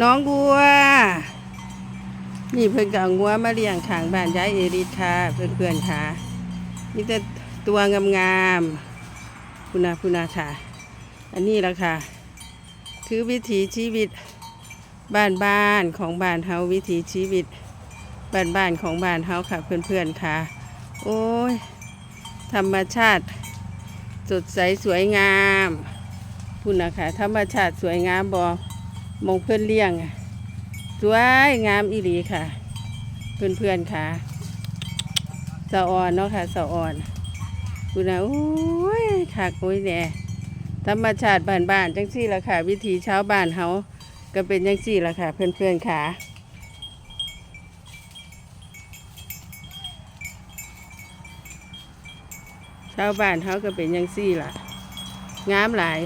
น้องบัว นี่เพิ่อนกับงัวมาเลี้ยงขางบ้านย้ายเอริสค่ะเพื่อนๆค่ะนี่แต่ตัวงามๆคุณนาคุณนาค่ะ อันนี้ละค่ะ คือวิถีชีวิตบ้านบ้านของบ้านเฮาวิถีชีวิตบ้านบ้านของบ้านเฮาค่ะ เพื่อนๆค่ะ โอ้ย ธรรมชาติสดใสสวยงามคุณนะคะธรรมชาติสวยงามบอ มองเพื่อนเลี้ยงอะสวยงามอีหลีค่ะ เพื่อนๆค่ะสะออนเนาะค่ะสะออนคุณนะโอ้ยคักโอ้ยแหน่ธรรมชาติบ้านๆจังสี่ละค่ะ วิถีชาวบ้านเฮาก็เป็นจังสี่ละค่ะ เพื่อนๆค่ะชาวบ้านเขาก็เป็นยังซี่ล่ะ งามหลาย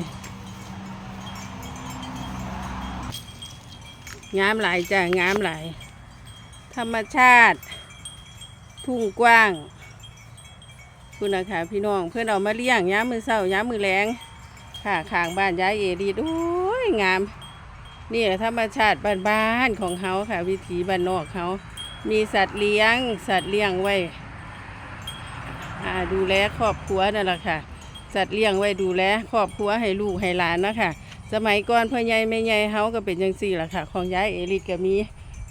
งามหลายจ้ะงามหลาย ธรรมชาติ ทุ่งกว้าง คุณนะคะพี่น้องเพื่อนเอามาเลี้ยงย้ามือเศร้าย้ามือแรงค่ะข้างบ้านย้ายเอรีดโอ้ยงาม นี่แหละธรรมชาติบ้านๆของเขาค่ะ วิถีบ้านนอกเขา มีสัตว์เลี้ยง สัตว์เลี้ยงไว้อ่าดูแลครอบครัวนั่นแหละค่ะ สัตว์เลี้ยงไว้ดูแลครอบครัวให้ลูกให้หลานนะคะ สมัยก่อนพ่อใหญ่แม่ใหญ่เฮาก็เป็นจังซี่ล่ะค่ะ ของย้ายเอริดก็มี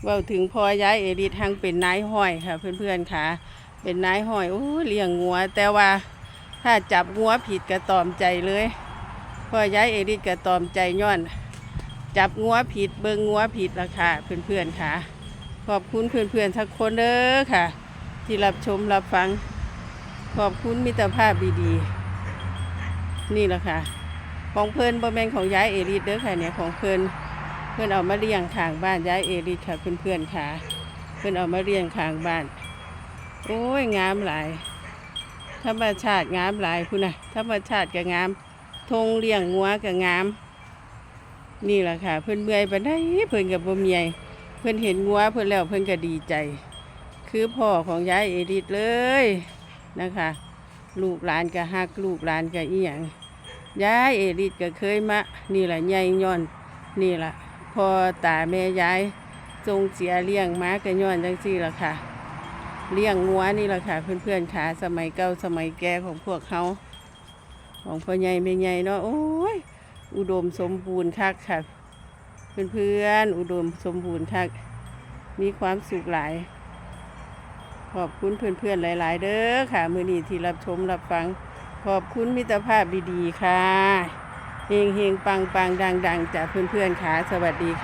เว่าถึงพอย้ายเอริดทั้งเป็นนายห้อยค่ะ เพื่อนๆค่ะ เป็นนายห้อยโอ้เลี้ยงงัว แต่ว่าถ้าจับงัวผิดก็ตอมใจเลยพ่อย้ายเอริดก็ตอมใจย้อน จับงัวผิดเบิ่งงัวผิดละค่ะ เพื่อนๆค่ะ ขอบคุณเพื่อนๆทุกคนเด้อค่ะ ที่รับชมรับฟัง ขอบคุณมิตรภาพดีๆนี่แหละค่ะ ของเพิ่นบ่แม่นของย้ายเอริดเด้อค่ะเนี่ยของเพิ่นเพิ่นเอามาเลี้ยงข้างบ้านย้ายเอริดค่ะเพื่อนๆค่ะ เพิ่นเอามาเลี้ยงข้างบ้าน โอ้ยงามหลาย ธรรมชาติงามหลายพุ่นน่ะธรรมชาติก็งามทงเลี้ยงงัวก็งาม นี่แหละค่ะ เพิ่นเมื่อยปานใดเพิ่นก็บ่เมีอยเพิ่นเห็นงัวเพิ่นแล้วเพิ่นก็ดีใจ คือพ่อของย้ายเอริดเลยนะคะ ลูกหลานก็ฮักลูกหลานก็อีหยัง ยายเอริดก็เคยมา นี่แหละใหญ่ย้อน นี่แหละพอตาแม่ยายทรงเสียเลี้ยงมาก็ย้อนจังซี่ล่ะค่ะ เลี้ยงงัวนี่แหละค่ะ เพื่อนๆขาสมัยเก่าสมัยแก่ของพวกเขาของพ่อใหญ่แม่ใหญ่เนาะโอ้ยอุดมสมบูรณ์คักค่ะ เพื่อนๆอุดมสมบูรณ์คัก มีความสุขหลาย ขอบคุณเพื่อนๆหลาย ๆ เด้อค่ะ มือนี้ที่รับชมรับฟัง ขอบคุณมิตรภาพดีๆค่ะ เฮงเฮงปังปังดังดังๆจากเพื่อนๆค่ะ สวัสดีค่ะ